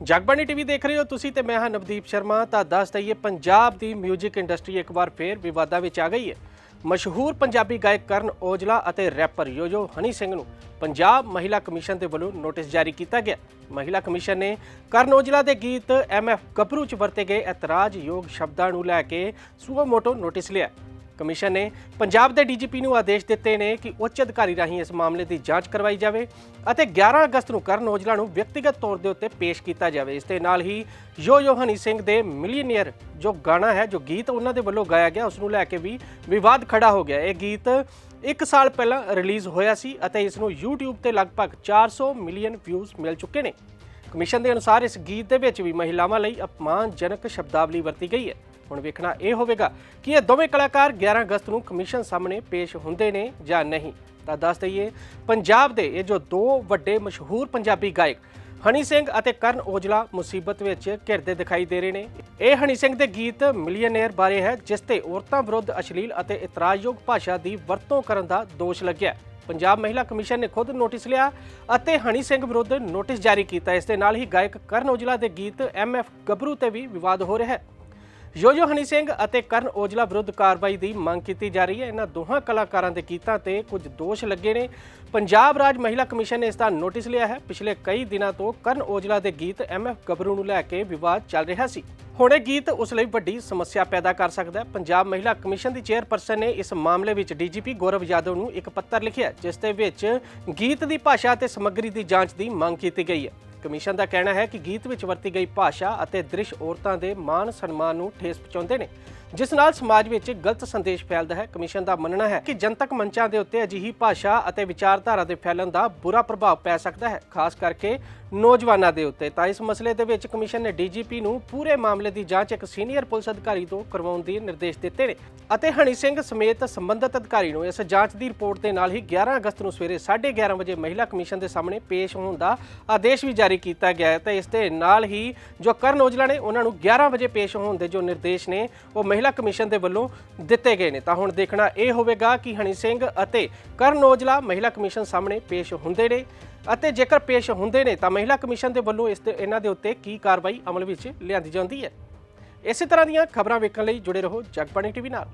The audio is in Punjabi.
ਜਗਬਾਣੀ ਟੀਵੀ ਦੇਖ ਰਹੇ ਹੋ ਤੁਸੀਂ ਤੇ ਮੈਂ ਹਾਂ ਨਵਦੀਪ ਸ਼ਰਮਾ। ਤਾਂ ਦੱਸ ਦਈਏ, ਪੰਜਾਬ ਦੀ 뮤직 ਇੰਡਸਟਰੀ ਇੱਕ ਵਾਰ ਫੇਰ ਵਿਵਾਦਾਂ ਵਿੱਚ ਆ ਗਈ ਹੈ। ਮਸ਼ਹੂਰ ਪੰਜਾਬੀ ਗਾਇਕ ਕਰਨ ਔਜਲਾ ਅਤੇ ਰੈਪਰ ਯੋਯੋ ਹਨੀ ਸਿੰਘ ਨੂੰ ਪੰਜਾਬ ਮਹਿਲਾ ਕਮਿਸ਼ਨ ਦੇ ਵੱਲੋਂ ਨੋਟਿਸ ਜਾਰੀ ਕੀਤਾ ਗਿਆ। ਮਹਿਲਾ ਕਮਿਸ਼ਨ ਨੇ ਕਰਨ ਔਜਲਾ ਦੇ ਗੀਤ ਐਮਐਫ ਗੱਭਰੂ 'ਚ ਵਰਤੇ ਗਏ ਇਤਰਾਜ਼ਯੋਗ ਸ਼ਬਦਾਂ ਨੂੰ ਲੈ ਕੇ ਸੂਓ ਮੋਟੋ ਨੋਟਿਸ ਲਿਆ। ਕਮਿਸ਼ਨ ਨੇ ਪੰਜਾਬ ਦੇ ਡੀਜੀਪੀ ਨੂੰ ਆਦੇਸ਼ ਦਿੱਤੇ ਨੇ ਕਿ ਉੱਚ ਅਧਿਕਾਰੀ ਰਾਹੀਂ ਇਸ ਮਾਮਲੇ ਦੀ ਜਾਂਚ ਕਰਵਾਈ ਜਾਵੇ ਅਤੇ 11 ਅਗਸਤ ਨੂੰ ਕਰਨ ਔਜਲਾ ਨੂੰ ਵਿਅਕਤੀਗਤ ਤੌਰ ਦੇ ਉੱਤੇ ਪੇਸ਼ ਕੀਤਾ ਜਾਵੇ। ਇਸ ਦੇ ਨਾਲ ਹੀ ਯੋ ਯੋ ਹਨੀ ਸਿੰਘ ਦੇ ਮਿਲੀਅਨੀਅਰ ਜੋ ਗਾਣਾ ਹੈ, ਜੋ ਗੀਤ ਉਹਨਾਂ ਦੇ ਵੱਲੋਂ ਗਾਇਆ ਗਿਆ, ਉਸ ਨੂੰ ਲੈ ਕੇ ਵੀ ਵਿਵਾਦ ਖੜਾ ਹੋ ਗਿਆ। ਇਹ ਗੀਤ ਇੱਕ ਸਾਲ ਪਹਿਲਾਂ ਰਿਲੀਜ਼ ਹੋਇਆ ਸੀ ਅਤੇ ਇਸ ਨੂੰ YouTube ਤੇ ਲਗਭਗ 400 ਮਿਲੀਅਨ ਵਿਊਜ਼ ਮਿਲ ਚੁੱਕੇ ਨੇ। ਕਮਿਸ਼ਨ ਦੇ ਅਨੁਸਾਰ ਇਸ ਗੀਤ ਦੇ ਵਿੱਚ ਵੀ ਮਹਿਲਾਵਾਂ ਲਈ ਅਪਮਾਨਜਨਕ ਸ਼ਬਦਾਵਲੀ ਵਰਤੀ ਗਈ ਹੈ। ਹੁਣ ਵੇਖਣਾ ਇਹ ਹੋਵੇਗਾ ਕਿ ਇਹ ਦੋਵੇਂ ਕਲਾਕਾਰ 11 ਅਗਸਤ ਨੂੰ ਕਮਿਸ਼ਨ ਸਾਹਮਣੇ ਪੇਸ਼ ਹੁੰਦੇ ਨੇ ਜਾਂ ਨਹੀਂ। ਤਾਂ ਦੱਸ ਦਈਏ, ਪੰਜਾਬ ਦੇ ਇਹ ਜੋ ਦੋ ਵੱਡੇ ਮਸ਼ਹੂਰ ਪੰਜਾਬੀ ਗਾਇਕ, ਹਨੀ ਸਿੰਘ ਅਤੇ ਕਰਨ ਔਜਲਾ ਮੁਸੀਬਤ ਵਿੱਚ ਘਿਰਦੇ ਦਿਖਾਈ ਦੇ ਰਹੇ ਨੇ। ਇਹ ਹਨੀ ਸਿੰਘ ਦੇ ਗੀਤ ਮਿਲੀਅਨੇਅਰ ਬਾਰੇ ਹੈ, ਜਿਸ ਤੇ ਔਰਤਾਂ ਵਿਰੁੱਧ ਅਸ਼ਲੀਲ ਅਤੇ ਇਤਰਾਜ਼ਯੋਗ ਭਾਸ਼ਾ ਦੀ ਵਰਤੋਂ ਕਰਨ ਦਾ ਦੋਸ਼ ਲੱਗਿਆ। ਪੰਜਾਬ ਮਹਿਲਾ ਕਮਿਸ਼ਨ ਨੇ ਖੁਦ ਨੋਟਿਸ ਲਿਆ ਅਤੇ ਹਨੀ ਸਿੰਘ ਵਿਰੁੱਧ ਨੋਟਿਸ ਜਾਰੀ ਕੀਤਾ। ਇਸ ਦੇ ਨਾਲ ਹੀ ਗਾਇਕ ਕਰਨ ਔਜਲਾ ਦੇ ਗੀਤ ਐਮਐਫ ਗੱਭਰੂ ਤੇ ਵੀ ਵਿਵਾਦ ਹੋ ਰਿਹਾ ਹੈ। ਯੋਯੋ ਹਨੀ ਸਿੰਘ ਅਤੇ ਕਰਨ ਔਜਲਾ ਵਿਰੁੱਧ ਕਾਰਵਾਈ ਦੀ ਮੰਗ ਕੀਤੀ ਜਾ ਰਹੀ ਹੈ। ਇਹਨਾਂ ਦੋਹਾਂ ਕਲਾਕਾਰਾਂ ਦੇ ਗੀਤਾਂ ਤੇ ਕੁਝ ਦੋਸ਼ ਲੱਗੇ ਨੇ। ਪੰਜਾਬ ਰਾਜ ਮਹਿਲਾ ਕਮਿਸ਼ਨ ਨੇ ਇਸ ਦਾ ਨੋਟਿਸ ਲਿਆ ਹੈ। ਪਿਛਲੇ ਕਈ ਦਿਨਾਂ ਤੋਂ ਕਰਨ ਔਜਲਾ ਦੇ ਗੀਤ ਐਮਐਫ ਗੱਭਰੂ ਨੂੰ ਲੈ ਕੇ ਵਿਵਾਦ ਚੱਲ ਰਿਹਾ ਸੀ। ਹੁਣ ਇਹ ਗੀਤ ਉਸ ਲਈ ਵੱਡੀ ਸਮੱਸਿਆ ਪੈਦਾ ਕਰ ਸਕਦਾ ਹੈ। ਪੰਜਾਬ ਮਹਿਲਾ ਕਮਿਸ਼ਨ ਦੀ ਚੇਅਰਪਰਸਨ ਨੇ ਇਸ ਮਾਮਲੇ ਵਿੱਚ ਡੀਜੀਪੀ ਗੌਰਵ ਯਾਦਵ ਨੂੰ ਇੱਕ ਪੱਤਰ ਲਿਖਿਆ, ਜਿਸ ਦੇ ਵਿੱਚ ਗੀਤ ਦੀ ਭਾਸ਼ਾ ਅਤੇ ਸਮੱਗਰੀ ਦੀ ਜਾਂਚ ਦੀ ਮੰਗ ਕੀਤੀ ਗਈ ਹੈ। ਕਮਿਸ਼ਨ ਦਾ ਕਹਿਣਾ ਹੈ ਕਿ ਗੀਤ ਵਿੱਚ ਵਰਤੀ ਗਈ ਭਾਸ਼ਾ ਅਤੇ ਦ੍ਰਿਸ਼ ਔਰਤਾਂ ਦੇ ਮਾਣ ਸਨਮਾਨ ਨੂੰ ਠੇਸ ਪਹੁੰਚਾਉਂਦੇ ਨੇ। ਜਿਸ ਨਾਲ ਸਮਾਜ ਵਿੱਚ ਗਲਤ ਸੰਦੇਸ਼ ਫੈਲਦਾ ਹੈ, ਕਮਿਸ਼ਨ ਦਾ ਮੰਨਣਾ ਹੈ ਕਿ ਜਨਤਕ ਮੰਚਾਂ ਦੇ ਉੱਤੇ ਅਜਿਹੀ ਭਾਸ਼ਾ ਅਤੇ ਵਿਚਾਰਧਾਰਾ ਦੇ ਫੈਲਣ ਦਾ ਬੁਰਾ ਪ੍ਰਭਾਵ ਪੈ ਸਕਦਾ ਹੈ, ਖਾਸ ਕਰਕੇ ਨੌਜਵਾਨਾਂ ਦੇ ਉੱਤੇ। ਤਾਂ ਇਸ ਮਸਲੇ ਦੇ ਵਿੱਚ ਕਮਿਸ਼ਨ ਨੇ ਡੀਜੀਪੀ ਨੂੰ ਪੂਰੇ ਮਾਮਲੇ ਦੀ ਜਾਂਚ ਇੱਕ ਸੀਨੀਅਰ ਪੁਲਿਸ ਅਧਿਕਾਰੀ ਤੋਂ ਕਰਵਾਉਣ ਦੇ ਨਿਰਦੇਸ਼ ਦਿੱਤੇ ਨੇ ਅਤੇ ਹਣੀ ਸਿੰਘ ਸਮੇਤ ਸੰਬੰਧਿਤ ਅਧਿਕਾਰੀ ਨੂੰ ਇਸ ਜਾਂਚ ਦੀ ਰਿਪੋਰਟ ਦੇ ਨਾਲ ਹੀ 11 ਅਗਸਤ ਨੂੰ ਸਵੇਰੇ 11:30 ਵਜੇ ਮਹਿਲਾ ਕਮਿਸ਼ਨ ਦੇ ਸਾਹਮਣੇ ਪੇਸ਼ ਹੋਣ ਦਾ ਆਦੇਸ਼ ਵੀ ਜਾਰੀ ਕੀਤਾ ਗਿਆ ਹੈ। ਤੇ ਇਸ ਦੇ ਨਾਲ ਹੀ ਜੋ ਕਰਨ ਔਜਲਾ ਨੇ, ਉਹਨਾਂ ਨੂੰ 11 ਵਜੇ ਪੇਸ਼ ਹੋਣ ਦੇ ਜੋ ਨਿਰਦੇਸ਼ ਨੇ, ਉਹ ਮਹਿਲਾ ਕਮਿਸ਼ਨ ਦੇ ਵੱਲੋਂ ਦਿੱਤੇ ਗਏ ਨੇ। ਤਾਂ ਹੁਣ ਦੇਖਣਾ ਇਹ ਹੋਵੇਗਾ ਕਿ ਹਣੀ ਸਿੰਘ ਅਤੇ ਕਰਨ ਔਜਲਾ ਮਹਿਲਾ ਕਮਿਸ਼ਨ ਸਾਹਮਣੇ ਪੇਸ਼ ਹੁੰਦੇ ਨੇ ਅਤੇ ਜੇਕਰ ਪੇਸ਼ ਹੁੰਦੇ ਨੇ, ਤਾਂ ਮਹਿਲਾ ਕਮਿਸ਼ਨ ਦੇ ਵੱਲੋਂ ਇਸ ਇਹਨਾਂ ਦੇ ਉੱਤੇ ਕੀ ਕਾਰਵਾਈ ਅਮਲ ਵਿੱਚ ਲਿਆਂਦੀ ਜਾਂਦੀ ਹੈ। ਇਸੇ ਤਰ੍ਹਾਂ ਦੀਆਂ ਖਬਰਾਂ ਵੇਖਣ ਲਈ ਜੁੜੇ ਰਹੋ ਜਗਬਾਣੀ ਟੀਵੀ ਨਾਲ।